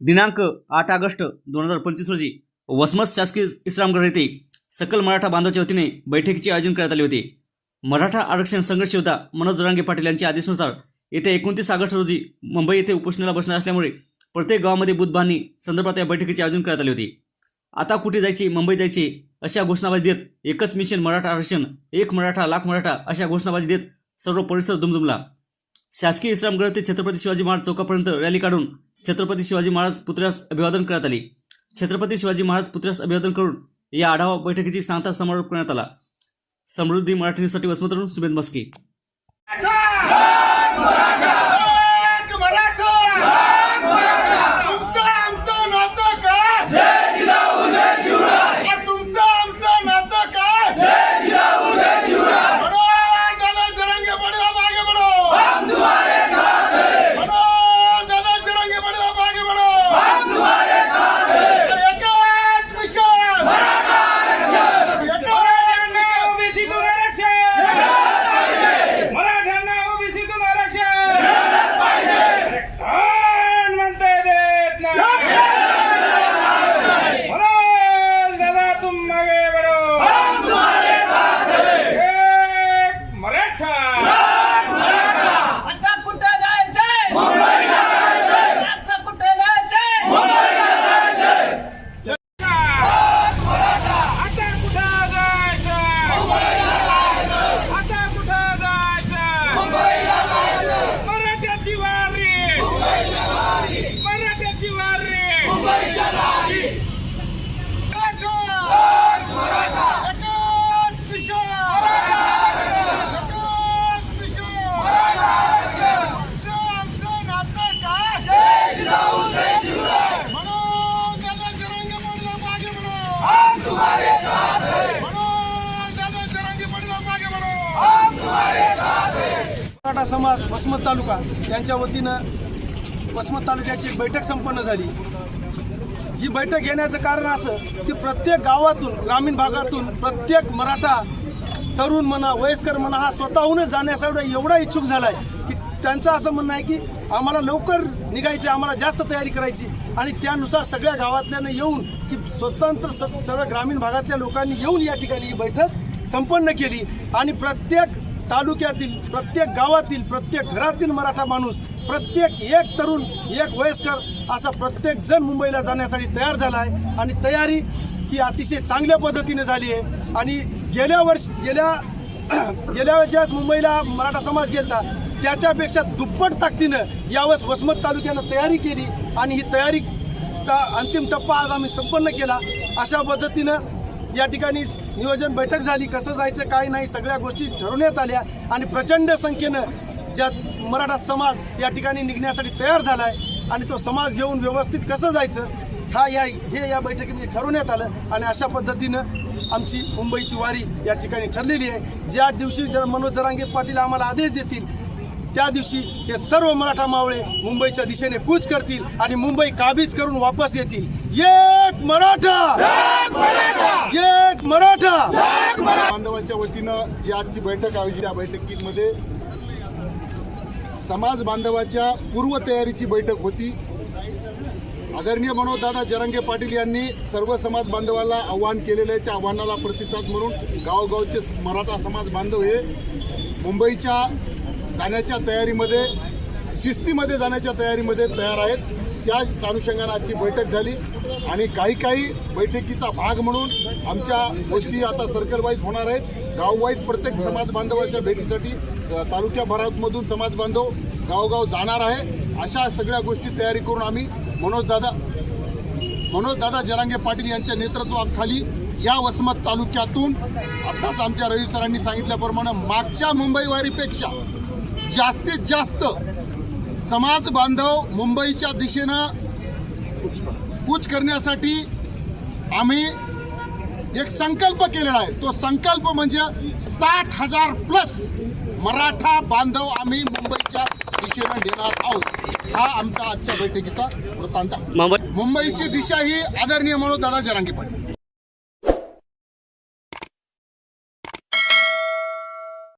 दिनांक आठ ऑगस्ट दोन हजार पंचवीस रोजी वसमत शासकीय इस्लामगड येथे सकल मराठा बांधवाच्या वतीने बैठकीचे आयोजन करण्यात आले होते. मराठा आरक्षण संघर्ष योद्धा मनोज रांगे पाटील यांच्या आदेशानुसार येत्या एकोणतीस ऑगस्ट रोजी मुंबई येथे उपोषणाला बसणार असल्यामुळे प्रत्येक गावामध्ये बुधबांनी संदर्भात या बैठकीचे आयोजन करण्यात आले होते. आता कुठे जायचे मुंबई जायचे अशा घोषणाबाजी देत एकच मिशन मराठा आरक्षण एक मराठा लाख मराठा अशा घोषणाबाजी देत सर्व परिसर दुमदुमला. शासकीय विश्रामगृह ते छत्रपती शिवाजी महाराज चौकापर्यंत रॅली काढून छत्रपती शिवाजी महाराज पुतळ्यास अभिवादन करण्यात आले. छत्रपती शिवाजी महाराज पुतळ्यास अभिवादन करून या आढावा बैठकीची सांगता समारोप करण्यात आला. समृद्धी मराठी न्यूजसाठी वसमतरून सुमेध मस्के एक मराठा तुमचं आमचं नातं काय और तुमचं आमचं नातं काय बडो दादा जरंगे बडला मागे बडो बडो दादा जरंगे बडला मागे बडो और एकच मिशन मराठ्यांना एकच ओबीसीतून आरक्षण मराठ्यांना ओबीसीतून आरक्षण अरे कोण म्हणतंय देत नाही मनोज दादा तुम मागे बढो एक मराठा आता कुठे जायचंय मुंबईला जायचंय आता कुठे जायचंय आता कुठं जायचं आता कुठं जायचं मराठ्याची वारी मराठ्याची वारी मराठा समाज वसमत तालुका यांच्या वतीनं वसमत तालुक्याची बैठक संपन्न झाली. ही बैठक घेण्याचं कारण असं की प्रत्येक गावातून ग्रामीण भागातून प्रत्येक मराठा तरुण म्हणा वयस्कर म्हणा हा स्वतःहूनच जाण्यासाठी एवढा इच्छुक झाला आहे की त्यांचं असं म्हणणं आहे की आम्हाला लवकर निघायचं आम्हाला जास्त तयारी करायची आणि त्यानुसार सगळ्या गावातल्यानं येऊन की स्वतंत्र स सगळ्या ग्रामीण भागातल्या लोकांनी येऊन या ठिकाणी ही बैठक संपन्न केली आणि प्रत्येक तालुक्यातील प्रत्येक गावातील प्रत्येक घरातील मराठा माणूस प्रत्येक एक तरुण एक वयस्कर असा प्रत्येक जण मुंबईला जाण्यासाठी तयार झाला आहे आणि तयारी ही अतिशय चांगल्या पद्धतीने झाली आहे. आणि गेल्या वर्ष गेल्या गेल्या वेळेस मुंबईला मराठा समाज गेला त्याच्यापेक्षा दुप्पट ताकदीनं यावेळेस वसमत तालुक्यानं तयारी केली. आणि ही तयारीचा अंतिम टप्पा आज आम्ही संपन्न केला. अशा पद्धतीनं या ठिकाणी नियोजन बैठक झाली कसं जायचं काय नाही सगळ्या गोष्टी ठरवण्यात आल्या आणि प्रचंड संख्येनं ज्या मराठा समाज या ठिकाणी निघण्यासाठी तयार झाला आहे आणि तो समाज घेऊन व्यवस्थित कसं जायचं हा या हे या बैठकीमध्ये ठरवण्यात आलं आणि अशा पद्धतीनं आमची मुंबईची वारी या ठिकाणी ठरलेली आहे. ज्या दिवशी जर मनोज जरांगे पाटील आम्हाला आदेश देतील त्या दिवशी हे सर्व मराठा मावळे मुंबईच्या दिशेने कूच करतील आणि मुंबई काबीज करून वापस येतील. एक मराठा! एक मराठा! बांधवाच्या वतीनं जी आजची बैठक आयोजित त्या बैठकीमध्ये समाज बांधवाच्या पूर्वतयारीची बैठक होती. आदरणीय मनोज दादा जरंगे पाटील यांनी सर्व समाज बांधवाला आव्हान केलेलं आहे त्या आव्हानाला प्रतिसाद म्हणून गावगावचे मराठा समाज बांधव हे मुंबईच्या जाण्याच्या तयारीमध्ये शिस्तीमध्ये जाण्याच्या तयारीमध्ये तयार आहेत. त्या अनुषंगानं आजची बैठक झाली. आणि काही काही बैठकीचा भाग म्हणून आमच्या गोष्टी आता सर्कल वाईज होणार आहेत. गाववाईज प्रत्येक समाज बांधवाच्या भेटीसाठी अ, तालुक्याभरामधून समाज बांधव गावगाव जाणार आहे. अशा सगळ्या गोष्टी तयारी करून आम्ही मनोजदादा मनोजदादा जरांगे पाटील यांच्या नेतृत्वाखाली या वसमत तालुक्यातून आत्ताच आमच्या रवी सरांनी सांगितल्याप्रमाणे मागच्या मुंबईवारीपेक्षा जास्तीत जास्त समाज बांधव मुंबईच्या दिशेनं कूच करण्यासाठी आम्ही एक संकल्प केलेला आहे. तो संकल्प म्हणजे साठ हजार प्लस मराठा बांधव आम्ही मुंबईच्या दिशेनं नेणार आहोत. हा आमचा आजच्या बैठकीचा वृत्तांत आहे. मुंबईची दिशा ही आदरणीय म्हणून दादा जरांगी पाटील.